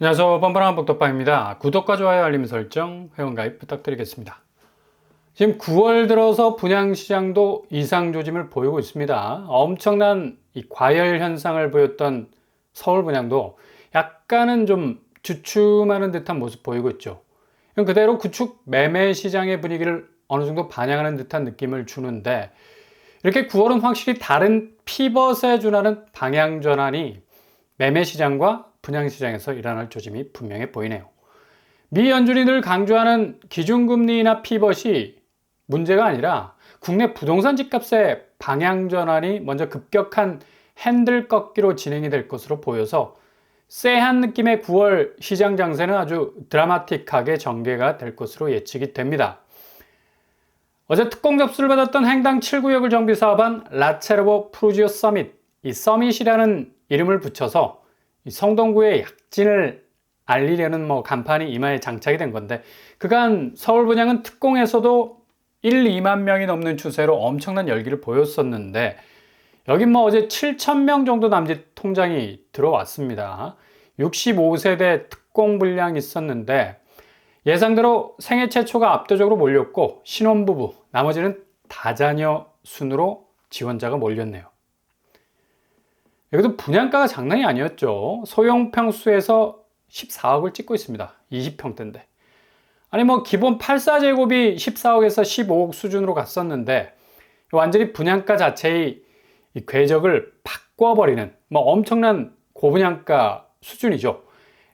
안녕하세요. 뻔뻔한 복덕방입니다. 구독과 좋아요, 알림 설정, 회원가입 부탁드리겠습니다. 지금 9월 들어서 분양시장도 이상 조짐을 보이고 있습니다. 엄청난 이 과열 현상을 보였던 서울 분양도 약간은 좀 주춤하는 듯한 모습 보이고 있죠. 그대로 구축 매매 시장의 분위기를 어느 정도 반영하는 듯한 느낌을 주는데 이렇게 9월은 확실히 다른 피벗에 준하는 방향 전환이 매매 시장과 분양 시장에서 일어날 조짐이 분명해 보이네요. 미 연준이 늘 강조하는 기준금리나 피벗이 문제가 아니라 국내 부동산 집값의 방향 전환이 먼저 급격한 핸들 꺾기로 진행이 될 것으로 보여서 쎄한 느낌의 9월 시장 장세는 아주 드라마틱하게 전개가 될 것으로 예측이 됩니다. 어제 특공 접수를 받았던 행당 7구역을 정비 사업한 라체르보 프루지오 서밋, 이 서밋이라는 이름을 붙여서 성동구의 약진을 알리려는 뭐 간판이 이마에 장착이 된 건데 그간 서울 분양은 특공에서도 1, 2만 명이 넘는 추세로 엄청난 열기를 보였었는데 여긴 뭐 어제 7천 명 정도 남짓 통장이 들어왔습니다. 65세대 특공 분량이 있었는데 예상대로 생애 최초가 압도적으로 몰렸고 신혼부부 나머지는 다자녀 순으로 지원자가 몰렸네요. 여기도 분양가가 장난이 아니었죠. 소형 평수에서 14억을 찍고 있습니다. 20평대인데. 아니 뭐 기본 84제곱이 14억에서 15억 수준으로 갔었는데 완전히 분양가 자체의 궤적을 바꿔버리는 뭐 엄청난 고분양가 수준이죠.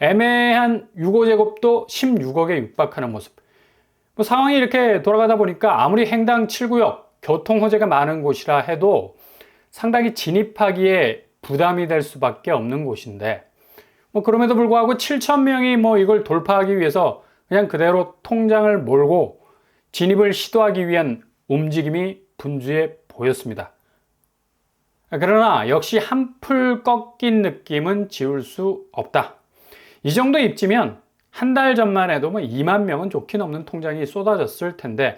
애매한 6호제곱도 16억에 육박하는 모습. 뭐 상황이 이렇게 돌아가다 보니까 아무리 행당 7구역 교통 호재가 많은 곳이라 해도 상당히 진입하기에 부담이 될 수밖에 없는 곳인데 뭐 그럼에도 불구하고 7천 명이 뭐 이걸 돌파하기 위해서 그냥 그대로 통장을 몰고 진입을 시도하기 위한 움직임이 분주해 보였습니다. 그러나 역시 한풀 꺾인 느낌은 지울 수 없다. 이 정도 입지면 한 달 전만 해도 뭐 2만 명은 좋게 넘는 통장이 쏟아졌을 텐데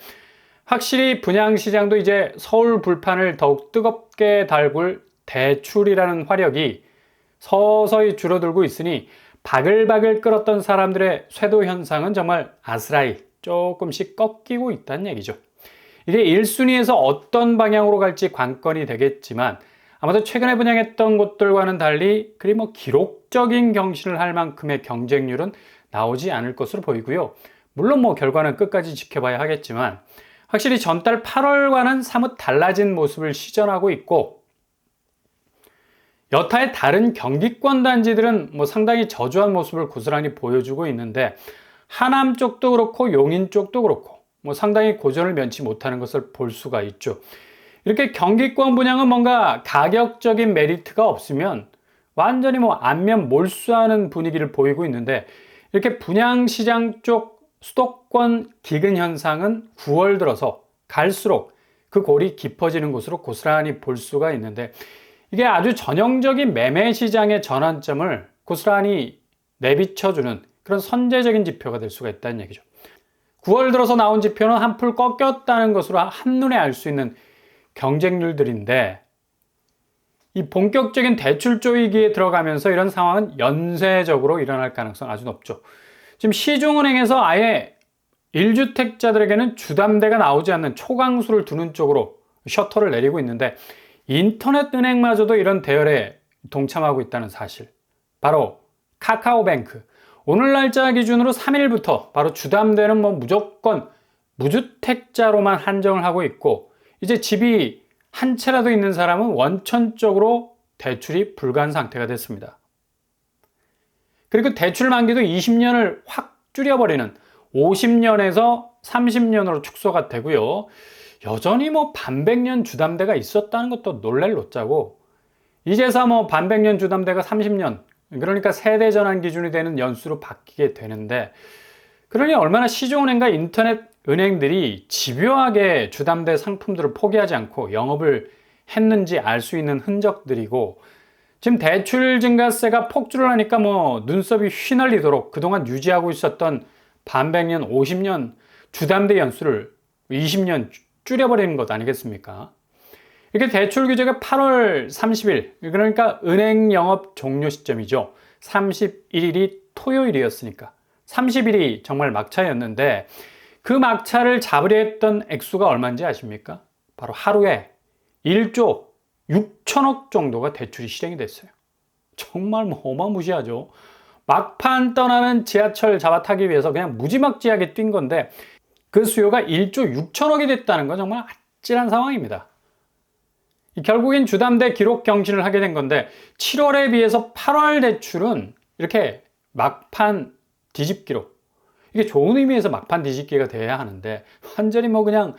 확실히 분양시장도 이제 서울 불판을 더욱 뜨겁게 달굴 대출이라는 화력이 서서히 줄어들고 있으니 바글바글 끓었던 사람들의 쇄도 현상은 정말 아스라이 조금씩 꺾이고 있다는 얘기죠. 이게 1순위에서 어떤 방향으로 갈지 관건이 되겠지만 아마도 최근에 분양했던 곳들과는 달리 그리 뭐 기록적인 경신을 할 만큼의 경쟁률은 나오지 않을 것으로 보이고요. 물론 뭐 결과는 끝까지 지켜봐야 하겠지만 확실히 전달 8월과는 사뭇 달라진 모습을 시전하고 있고 여타의 다른 경기권 단지들은 뭐 상당히 저조한 모습을 고스란히 보여주고 있는데 하남 쪽도 그렇고 용인 쪽도 그렇고 뭐 상당히 고전을 면치 못하는 것을 볼 수가 있죠. 이렇게 경기권 분양은 뭔가 가격적인 메리트가 없으면 완전히 뭐 안면 몰수하는 분위기를 보이고 있는데 이렇게 분양 시장 쪽 수도권 기근 현상은 9월 들어서 갈수록 그 골이 깊어지는 것으로 고스란히 볼 수가 있는데 이게 아주 전형적인 매매 시장의 전환점을 고스란히 내비쳐주는 그런 선제적인 지표가 될 수가 있다는 얘기죠. 9월 들어서 나온 지표는 한풀 꺾였다는 것으로 한눈에 알 수 있는 경쟁률들인데 이 본격적인 대출 조이기에 들어가면서 이런 상황은 연쇄적으로 일어날 가능성 아주 높죠. 지금 시중은행에서 아예 1주택자들에게는 주담대가 나오지 않는 초강수를 두는 쪽으로 셔터를 내리고 있는데 인터넷 은행마저도 이런 대열에 동참하고 있다는 사실. 바로 카카오뱅크. 오늘 날짜 기준으로 3일부터 바로 주담대는 뭐 무조건 무주택자로만 한정을 하고 있고 이제 집이 한 채라도 있는 사람은 원천적으로 대출이 불가한 상태가 됐습니다. 그리고 대출 만기도 20년을 확 줄여버리는 50년에서 30년으로 축소가 되고요. 여전히 뭐 반백년 주담대가 있었다는 것도 놀랄 노자고 이제서 뭐 반백년 주담대가 30년 그러니까 세대 전환 기준이 되는 연수로 바뀌게 되는데 그러니 얼마나 시중은행과 인터넷 은행들이 집요하게 주담대 상품들을 포기하지 않고 영업을 했는지 알 수 있는 흔적들이고 지금 대출 증가세가 폭주를 하니까 뭐 눈썹이 휘날리도록 그동안 유지하고 있었던 반백년, 50년 주담대 연수를 20년 줄여버리는 것 아니겠습니까? 이렇게 대출 규제가 8월 30일, 그러니까 은행 영업 종료 시점이죠. 31일이 토요일이었으니까 30일이 정말 막차였는데 그 막차를 잡으려 했던 액수가 얼마인지 아십니까? 바로 하루에 1조 6천억 정도가 대출이 실행이 됐어요. 정말 뭐 어마무시하죠. 막판 떠나는 지하철 잡아타기 위해서 그냥 무지막지하게 뛴 건데 그 수요가 1조 6천억이 됐다는 건 정말 아찔한 상황입니다. 결국엔 주담대 기록 경신을 하게 된 건데 7월에 비해서 8월 대출은 이렇게 막판 뒤집기로 이게 좋은 의미에서 막판 뒤집기가 돼야 하는데 완전히 뭐 그냥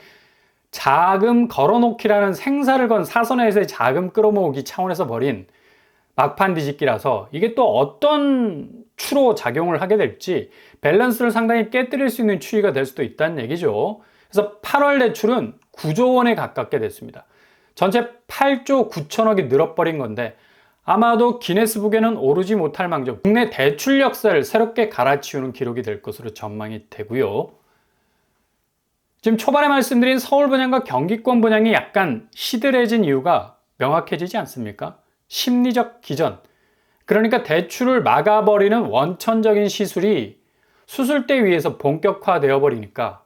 자금 걸어놓기라는 생사를 건 사선에서의 자금 끌어모으기 차원에서 벌인 막판 뒤집기라서 이게 또 어떤 추로 작용을 하게 될지 밸런스를 상당히 깨뜨릴 수 있는 추이가 될 수도 있다는 얘기죠. 그래서 8월 대출은 9조 원에 가깝게 됐습니다. 전체 8조 9천억이 늘어버린 건데 아마도 기네스북에는 오르지 못할 망정 국내 대출 역사를 새롭게 갈아치우는 기록이 될 것으로 전망이 되고요. 지금 초반에 말씀드린 서울 분양과 경기권 분양이 약간 시들해진 이유가 명확해지지 않습니까? 심리적 기전. 그러니까 대출을 막아버리는 원천적인 시술이 수술대 위에서 본격화되어 버리니까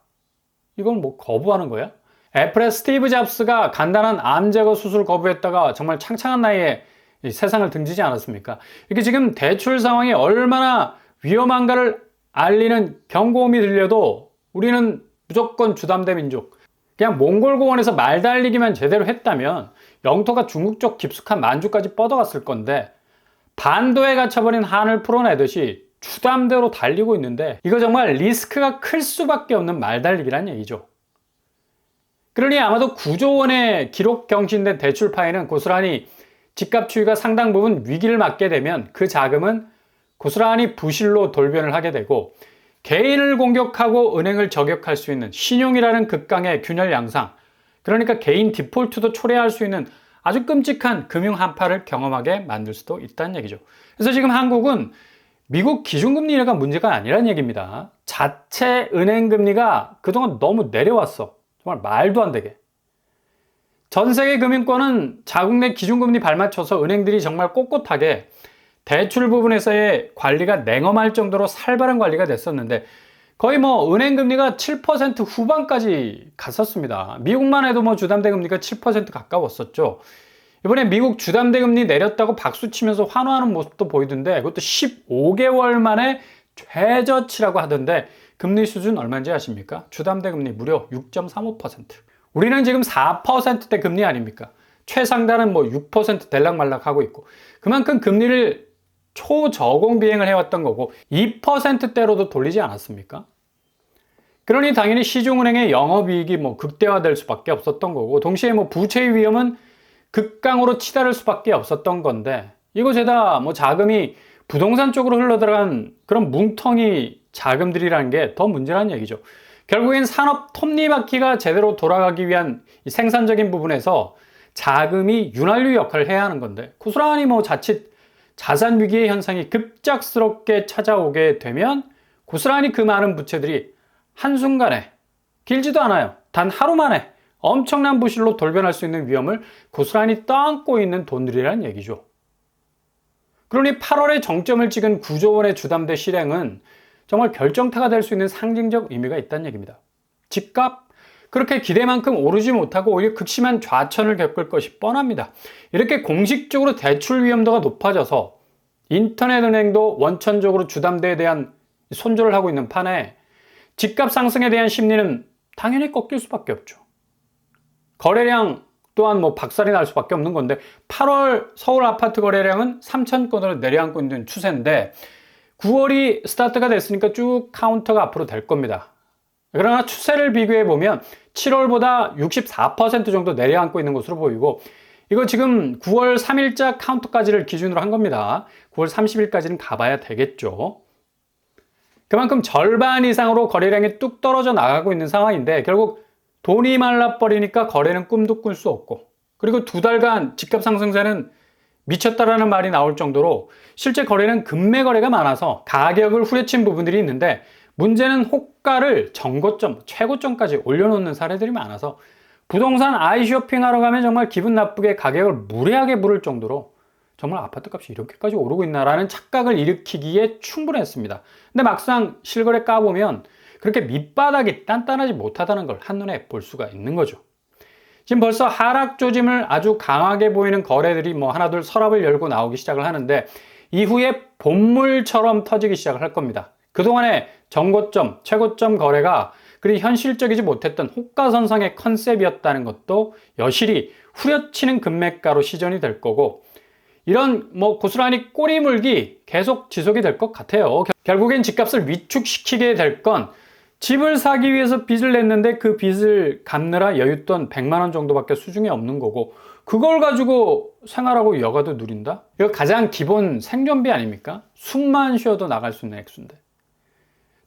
이건 뭐 거부하는 거야? 애플의 스티브 잡스가 간단한 암 제거 수술 거부했다가 정말 창창한 나이에 세상을 등지지 않았습니까? 이게 지금 대출 상황이 얼마나 위험한가를 알리는 경고음이 들려도 우리는 무조건 주담대 민족. 그냥 몽골 공원에서 말 달리기만 제대로 했다면 영토가 중국 쪽 깊숙한 만주까지 뻗어갔을 건데 반도에 갇혀버린 한을 풀어내듯이 주담대로 달리고 있는데 이거 정말 리스크가 클 수밖에 없는 말 달리기란 얘기죠. 그러니 아마도 9조 원의 기록 경신된 대출 파이는 고스란히 집값 추이가 상당 부분 위기를 맞게 되면 그 자금은 고스란히 부실로 돌변을 하게 되고 개인을 공격하고 은행을 저격할 수 있는 신용이라는 극강의 균열 양상 그러니까 개인 디폴트도 초래할 수 있는 아주 끔찍한 금융 한파를 경험하게 만들 수도 있다는 얘기죠. 그래서 지금 한국은 미국 기준금리가 문제가 아니란 얘기입니다. 자체 은행금리가 그동안 너무 내려왔어. 정말 말도 안 되게. 전 세계 금융권은 자국 내 기준금리 발맞춰서 은행들이 정말 꼿꼿하게 대출 부분에서의 관리가 냉엄할 정도로 살벌한 관리가 됐었는데 거의 뭐 은행 금리가 7% 후반까지 갔었습니다. 미국만 해도 뭐 주담대 금리가 7% 가까웠었죠. 이번에 미국 주담대 금리 내렸다고 박수 치면서 환호하는 모습도 보이던데 그것도 15개월 만에 최저치라고 하던데 금리 수준 얼마인지 아십니까? 주담대 금리 무려 6.35%. 우리는 지금 4%대 금리 아닙니까? 최상단은 뭐 6% 될락말락 하고 있고 그만큼 금리를 초저공 비행을 해왔던 거고 2%대로도 돌리지 않았습니까? 그러니 당연히 시중은행의 영업이익이 뭐 극대화될 수밖에 없었던 거고 동시에 뭐 부채의 위험은 극강으로 치달을 수밖에 없었던 건데 이거 죄다 뭐 자금이 부동산 쪽으로 흘러들어간 그런 뭉텅이 자금들이라는 게 더 문제라는 얘기죠. 결국엔 산업 톱니바퀴가 제대로 돌아가기 위한 생산적인 부분에서 자금이 윤활유 역할을 해야 하는 건데 고스란히 뭐 자칫 자산 위기의 현상이 급작스럽게 찾아오게 되면 고스란히 그 많은 부채들이 한순간에 길지도 않아요. 단 하루 만에 엄청난 부실로 돌변할 수 있는 위험을 고스란히 떠안고 있는 돈들이라는 얘기죠. 그러니 8월에 정점을 찍은 9조 원의 주담대 실행은 정말 결정타가 될 수 있는 상징적 의미가 있다는 얘기입니다. 집값 그렇게 기대만큼 오르지 못하고 오히려 극심한 좌천을 겪을 것이 뻔합니다. 이렇게 공식적으로 대출 위험도가 높아져서 인터넷 은행도 원천적으로 주담대에 대한 손절을 하고 있는 판에 집값 상승에 대한 심리는 당연히 꺾일 수밖에 없죠. 거래량 또한 뭐 박살이 날 수밖에 없는 건데 8월 서울 아파트 거래량은 3천 건으로 내려앉고 있는 추세인데 9월이 스타트가 됐으니까 쭉 카운터가 앞으로 될 겁니다. 그러나 추세를 비교해 보면 7월보다 64% 정도 내려앉고 있는 것으로 보이고 이거 지금 9월 3일자 카운트까지를 기준으로 한 겁니다. 9월 30일까지는 가봐야 되겠죠. 그만큼 절반 이상으로 거래량이 뚝 떨어져 나가고 있는 상황인데 결국 돈이 말라버리니까 거래는 꿈도 꿀 수 없고 그리고 두 달간 집값 상승세는 미쳤다라는 말이 나올 정도로 실제 거래는 금매 거래가 많아서 가격을 후려친 부분들이 있는데 문제는 호가를 정고점, 최고점까지 올려놓는 사례들이 많아서 부동산 아이 쇼핑하러 가면 정말 기분 나쁘게 가격을 무례하게 부를 정도로 정말 아파트 값이 이렇게까지 오르고 있나라는 착각을 일으키기에 충분했습니다. 근데 막상 실거래 까보면 그렇게 밑바닥이 단단하지 못하다는 걸 한눈에 볼 수가 있는 거죠. 지금 벌써 하락 조짐을 아주 강하게 보이는 거래들이 뭐 하나둘 서랍을 열고 나오기 시작을 하는데 이후에 본물처럼 터지기 시작을 할 겁니다. 그동안의 정고점, 최고점 거래가 그리 현실적이지 못했던 호가선상의 컨셉이었다는 것도 여실히 후려치는 금매가로 시전이 될 거고 이런 뭐 고스란히 꼬리 물기 계속 지속이 될 것 같아요. 결국엔 집값을 위축시키게 될 건 집을 사기 위해서 빚을 냈는데 그 빚을 갚느라 여윳돈 100만 원 정도밖에 수중에 없는 거고 그걸 가지고 생활하고 여가도 누린다? 이거 가장 기본 생존비 아닙니까? 숨만 쉬어도 나갈 수 있는 액수인데.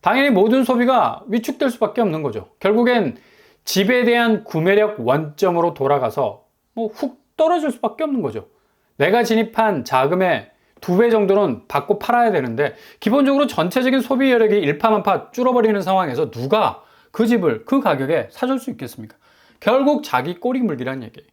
당연히 모든 소비가 위축될 수밖에 없는 거죠. 결국엔 집에 대한 구매력 원점으로 돌아가서 뭐 훅 떨어질 수밖에 없는 거죠. 내가 진입한 자금의 두 배 정도는 받고 팔아야 되는데 기본적으로 전체적인 소비 여력이 일파만파 줄어버리는 상황에서 누가 그 집을 그 가격에 사줄 수 있겠습니까? 결국 자기 꼬리 물기란 얘기예요.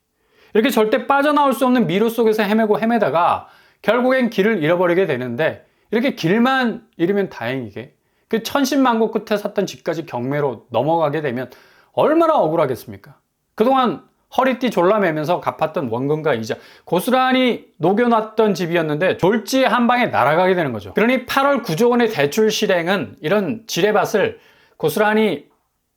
이렇게 절대 빠져나올 수 없는 미로 속에서 헤매고 헤매다가 결국엔 길을 잃어버리게 되는데 이렇게 길만 잃으면 다행이게 그 천신만고 끝에 샀던 집까지 경매로 넘어가게 되면 얼마나 억울하겠습니까? 그동안 허리띠 졸라매면서 갚았던 원금과 이자 고스란히 녹여놨던 집이었는데 졸지 한 방에 날아가게 되는 거죠. 그러니 8월 9조 원의 대출 실행은 이런 지뢰밭을 고스란히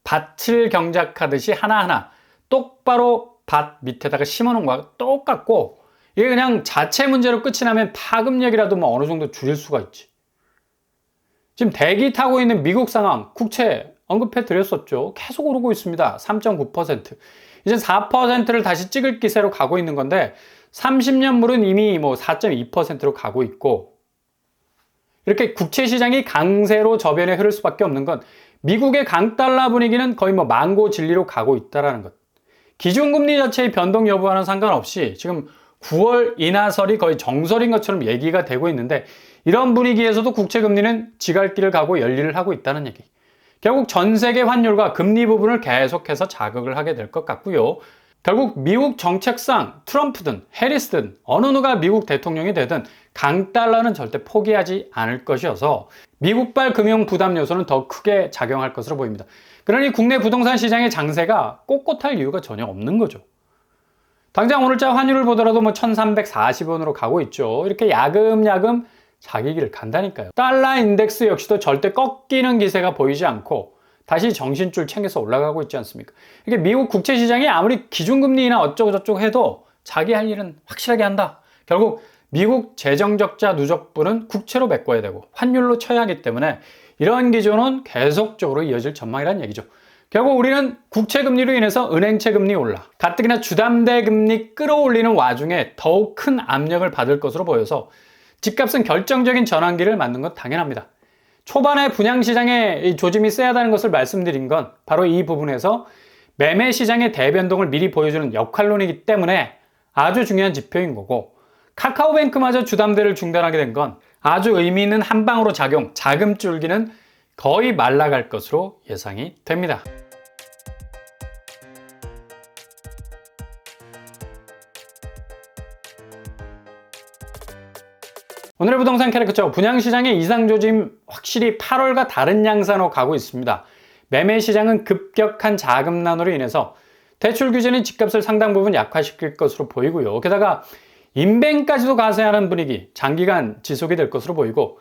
밭을 경작하듯이 하나하나 똑바로 밭 밑에다가 심어놓은 거와 똑같고 이게 그냥 자체 문제로 끝이 나면 파급력이라도 뭐 어느 정도 줄일 수가 있지. 지금 대기 타고 있는 미국 상황 국채 언급해 드렸었죠. 계속 오르고 있습니다. 3.9%. 이제 4%를 다시 찍을 기세로 가고 있는 건데 30년물은 이미 뭐 4.2%로 가고 있고 이렇게 국채 시장이 강세로 저변에 흐를 수밖에 없는 건 미국의 강달러 분위기는 거의 뭐 망고 진리로 가고 있다라는 것. 기준금리 자체의 변동 여부와는 상관없이 지금 9월 인하설이 거의 정설인 것처럼 얘기가 되고 있는데 이런 분위기에서도 국채금리는 지갈길을 가고 열일을 하고 있다는 얘기. 결국 전 세계 환율과 금리 부분을 계속해서 자극을 하게 될 것 같고요. 결국 미국 정책상 트럼프든 해리스든 어느 누가 미국 대통령이 되든 강달러는 절대 포기하지 않을 것이어서 미국발 금융 부담 요소는 더 크게 작용할 것으로 보입니다. 그러니 국내 부동산 시장의 장세가 꼿꼿할 이유가 전혀 없는 거죠. 당장 오늘자 환율을 보더라도 뭐 1340원으로 가고 있죠. 이렇게 야금야금 자기 길을 간다니까요. 달러 인덱스 역시도 절대 꺾이는 기세가 보이지 않고 다시 정신줄 챙겨서 올라가고 있지 않습니까? 이게 미국 국채 시장이 아무리 기준금리나 어쩌고저쩌고 해도 자기 할 일은 확실하게 한다. 결국 미국 재정적자 누적분은 국채로 메꿔야 되고 환율로 쳐야 하기 때문에 이러한 기조는 계속적으로 이어질 전망이라는 얘기죠. 결국 우리는 국채 금리로 인해서 은행채 금리 올라 가뜩이나 주담대 금리 끌어올리는 와중에 더욱 큰 압력을 받을 것으로 보여서 집값은 결정적인 전환기를 맞는 건 당연합니다. 초반에 분양시장의 조짐이 세하다는 것을 말씀드린 건 바로 이 부분에서 매매 시장의 대변동을 미리 보여주는 역할론이기 때문에 아주 중요한 지표인 거고 카카오뱅크마저 주담대를 중단하게 된 건 아주 의미 있는 한 방으로 작용, 자금 줄기는 거의 말라갈 것으로 예상이 됩니다. 오늘의 부동산 캐릭터 분양시장의 이상조짐 확실히 8월과 다른 양상으로 가고 있습니다. 매매 시장은 급격한 자금 난으로 인해서 대출 규제는 집값을 상당 부분 약화시킬 것으로 보이고요. 게다가 인뱅까지도 가세하는 분위기 장기간 지속이 될 것으로 보이고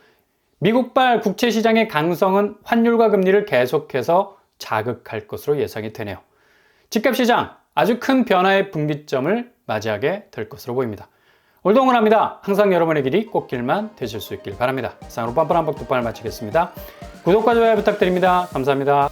미국발 국채 시장의 강성은 환율과 금리를 계속해서 자극할 것으로 예상이 되네요. 집값 시장 아주 큰 변화의 분기점을 맞이하게 될 것으로 보입니다. 오늘도 응원합니다. 항상 여러분의 길이 꽃길만 되실 수 있길 바랍니다. 이상으로 빰빰한 박두판을 마치겠습니다. 구독과 좋아요 부탁드립니다. 감사합니다.